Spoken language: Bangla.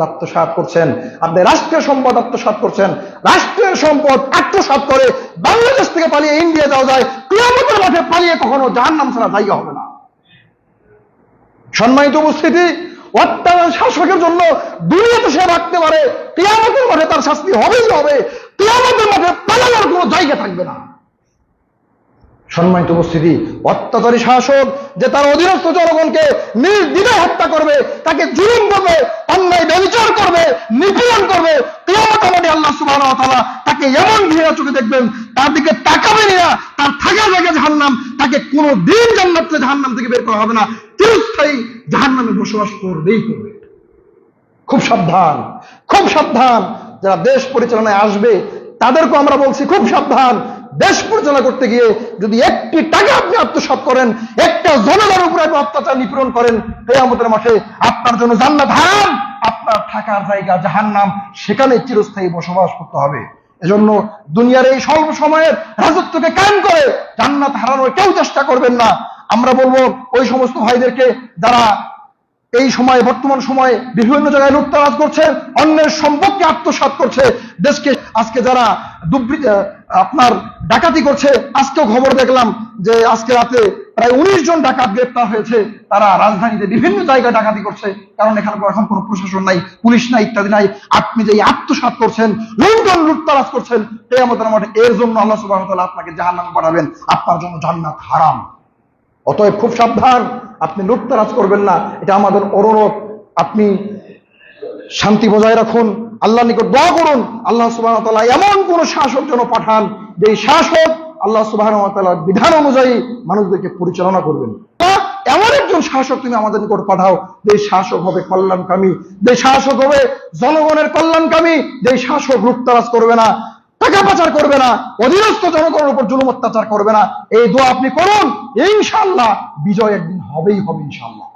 আত্মসাৎ করছেন। আপনি রাষ্ট্রীয় সম্পদ আত্মসাৎ করছেন। রাষ্ট্রীয় সম্পদ আত্মসাৎ করে বাংলাদেশ থেকে পালিয়ে ইন্ডিয়া যাওয়া যায়, কিয়ামতের মাঠে পালিয়ে কখনো জাহান নাম ছাড়া জায়গা হবে না। সম্মানিত উপস্থিতি, অত্যাচার শাসকের জন্য দুনিয়াতে সে রাখতে পারে, কিয়ামতের মাঠে তার শাস্তি হবেই হবে। কিয়ামতের মাঠে পালানোর কোনো জায়গা থাকবে না। সম্মানিত উপস্থিতি, অত্যাচারী শাসক যে তার অধীনস্থ জনগণকে নির্দিনে হত্যা করবে, তাকে জুলুম করবে, অন্যায় ব্যবচার করবে, নিপীড়ন করবে কিয়ামত আল্লাহ তাআলা তাকে এমন ঘৃণা চোখে দেখবেন, তার দিকে তাকাবে না, তার থাকার জায়গা জাহান্নাম, তাকে কোনো দিন জান্নাত জাহান্নাম থেকে বের করা হবে না, চিরস্থায়ী জাহান্নামে বসবাস করবেই করবে। খুব সাবধান খুব সাবধান, যারা দেশ পরিচালনায় আসবে তাদেরকে আমরা বলছি খুব সাবধান দেশ পরিচালনা করতে গিয়ে যদি একটি টাকা আপনি আত্মসাৎ করেন, একটা জনগণের উপরে আপনি অত্যাচার নিপীড়ন করেন, কেয়ামতের মাঠে আপনার জন্য জান্নাত হারাম, আপনার থাকার জায়গা জাহান্নাম, সেখানে চিরস্থায়ী বসবাস করতে হবে। এজন্য দুনিয়ার এই স্বল্প সময়ের রাজত্বকে কায়েম করে জান্নাত হারানোর কেউ চেষ্টা করবেন না। আমরা বলব, ওই সমস্ত ভাইদেরকে যারা এই সময়, বর্তমান সময়ে বিভিন্ন জায়গায় লুটতরাজ করছে, অন্যের সম্পদকে আত্মসাৎ করছে। দেশকে আজকে যারা আপনার ডাকাতি করছে, আজকেও খবর দেখলাম যে আজকে রাতে প্রায় উনিশ জন ডাকাত গ্রেপ্তার হয়েছে। তারা রাজধানীতে বিভিন্ন জায়গায় ডাকাতি করছে, কারণ এখানে এখন কোনো প্রশাসন নাই, পুলিশ নাই, ইত্যাদি নাই। আপনি যে এই আত্মসাৎ করছেন, লুণ্ঠন লুটতরাজ করছেন, কেয়ামতের মাঠে এর জন্য আল্লাহ তাআলা আপনাকে জাহান্নামে পাঠাবেন। আপনার জন্য জান্নাত হারাম। অতএব খুব সাবধান। আপনি লুটতারাজ করবেন না, এটা আমাদের অনুরোধ। আপনি শান্তি বজায় রাখুন আল্লাহ নিকট দোয়া করুন, আল্লাহ সুবাহ তালা এমন কোন শাসক যেন পাঠান, যে শাসক আল্লাহ সুবাহ বিধান অনুযায়ী মানুষদেরকে পরিচালনা করবেন। এমন একজন শাসক তুমি আমাদের নিকট পাঠাও, যে শাসক হবে কল্যাণকামী, যে শাসক হবে জনগণের কল্যাণকামী, যে শাসক লুটতারাজ করবে না, টাকা পাচার করবে না, অধীনস্থ জনগণের উপর জুলুম অত্যাচার করবে না। এই দোয়া আপনি করুন ইনশাল্লাহ বিজয় একদিন হবেই হবে ইনশাল্লাহ